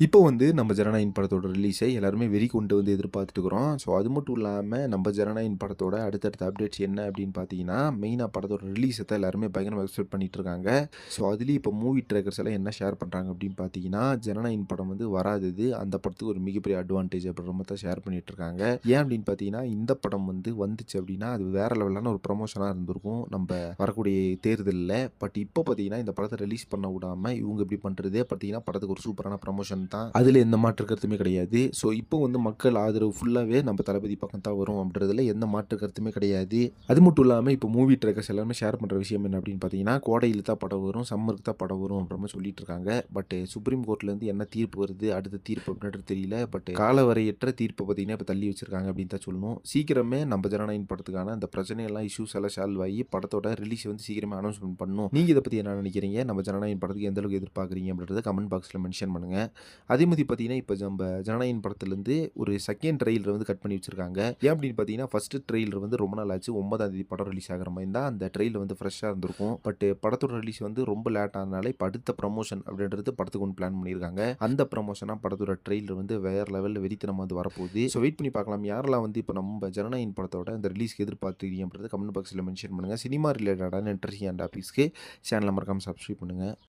இப்போ வந்து நம்ம ஜனநாயகன் படத்தோட ரிலீஸை எல்லாருமே வெறி கொண்டு வந்து எதிர்பார்த்துட்டு இருக்கிறோம் ஸோ அது மட்டும் இல்லாமல் நம்ம ஜனநாயகன் படத்தோட அடுத்தடுத்த அப்டேட்ஸ் என்ன அப்படின்னு பார்த்தீங்கன்னா மெயினாக படத்தோட ரிலீஸை தான் எல்லாருமே பயங்கரமாக எக்ஸ்பெக்ட் பண்ணிட்டு இருக்காங்க ஸோ அதுலேயும் இப்போ மூவி ட்ரேக்கர்ஸ் எல்லாம் என்ன ஷேர் பண்ணுறாங்க அப்படின்னு பார்த்தீங்கன்னா ஜனநாயகன் படம் வந்து வராதது அந்த படத்துக்கு ஒரு மிகப்பெரிய அட்வான்டேஜ் அப்படின்ற மாதிரி தான் ஷேர் பண்ணிட்டு இருக்காங்க ஏன் அப்படின்னு பார்த்தீங்கன்னா இந்த படம் வந்து வந்துச்சு அப்படின்னா அது வேற லெவலான ஒரு ப்ரமோஷனாக இருந்திருக்கும் நம்ம வரக்கூடிய தேர்தலில். பட் இப்போ பார்த்தீங்கன்னா இந்த படத்தை ரிலீஸ் பண்ண விடாம இவங்க இப்படி பண்ணுறதே பார்த்தீங்கன்னா படத்துக்கு ஒரு சூப்பரான ப்ரமோஷன் தான். அதில் எந்த மாற்று கருத்துமே கிடையாது. ஸோ இப்போ வந்து மக்கள் ஆதரவு ஃபுல்லாகவே நம்ம தளபதி பக்கம் தான் வரும் அப்படின்றதுல எந்த மாற்று கருத்துமே கிடையாது. அது மட்டும் இல்லாமல் இப்போ மூவி ட்ரேக்கர்ஸ் எல்லாருமே ஷேர் பண்ணுற விஷயம் என்ன அப்படின்னு பார்த்தீங்கன்னா கோடையில் தான் படம் வரும் சம்மருக்கு தான் படம் வரும் அப்படின்ற மாதிரி சொல்லிட்டு இருக்காங்க. பட் சுப்ரீம் கோர்ட்லேருந்து என்ன தீர்ப்பு வருது அடுத்த தீர்ப்பு அப்படின்றது தெரியல. பட் காலவரையற்ற தீர்ப்பை பார்த்தீங்கன்னா இப்போ தள்ளி வச்சிருக்காங்க அப்படின்னு தான் சொல்லணும். சீக்கிரமே நம்ம ஜனநாயகன் படத்துக்கான அந்த பிரச்சனையெல்லாம் இஷ்யூஸ் எல்லாம் சால்வ் ஆகி படத்தோட ரிலீஸ் வந்து சீக்கிரமே அனௌன்ஸ்மெண்ட் பண்ணணும். நீங்கள் இதை பற்றி என்ன நினைக்கிறீங்க? நம்ம ஜனநாயகம் படத்துக்கு எந்த அளவுக்கு எதிர்பார்க்குறீங்க அப்படின்றத கமெண்ட் பாக்ஸில் மென்ஷன் பண்ணுங்கள் அதே மாதிரி பார்த்தீங்கன்னா இப்போ நம்ம ஜனநாயகன் படத்துலேருந்து ஒரு செகண்ட் ட்ரெயிலர் வந்து கட் பண்ணி வச்சிருக்காங்க. ஏன் அப்படின்னு பார்த்தீங்கன்னா ஃபஸ்ட்டு ட்ரெயிலர் வந்து ரொம்ப நாள் ஆச்சு. ஒன்பதாம் தேதி படம் ரிலீஸ் ஆகிற மாதிரி தான் அந்த ட்ரெயிலர் வந்து ஃப்ரெஷ்ஷாக இருந்திருக்கும். பட் படத்தோட ரிலீஸ் வந்து ரொம்ப லேட் ஆனனால இப்போ அடுத்த ப்ரமோஷன் அப்படின்றது படத்துக்கு ஒன்று பிளான் பண்ணியிருக்காங்க. அந்த ப்ரமோஷனாக படத்தோட ட்ரெயிலர் வந்து வேறு லெவலில் வெறித்தனம் வந்து வரப்போகுது. ஸோ வெயிட் பண்ணி பார்க்கலாம். யாரெல்லாம் வந்து இப்போ நம்ம ஜனநாயகன் படத்தோட அந்த ரிலீஸ்க்கு எதிர்பார்த்துக்கிறீங்கன்றது கமெண்ட் பாக்ஸில் மென்ஷன் பண்ணுங்கள் சினிமா ரிலேட்டடான இன்ட்ரெஸ்டிங் அண்ட் ஆஃபீஸ்க்கு சேனலை மறக்காமல் சப்ஸ்கிரைப் பண்ணுங்கள்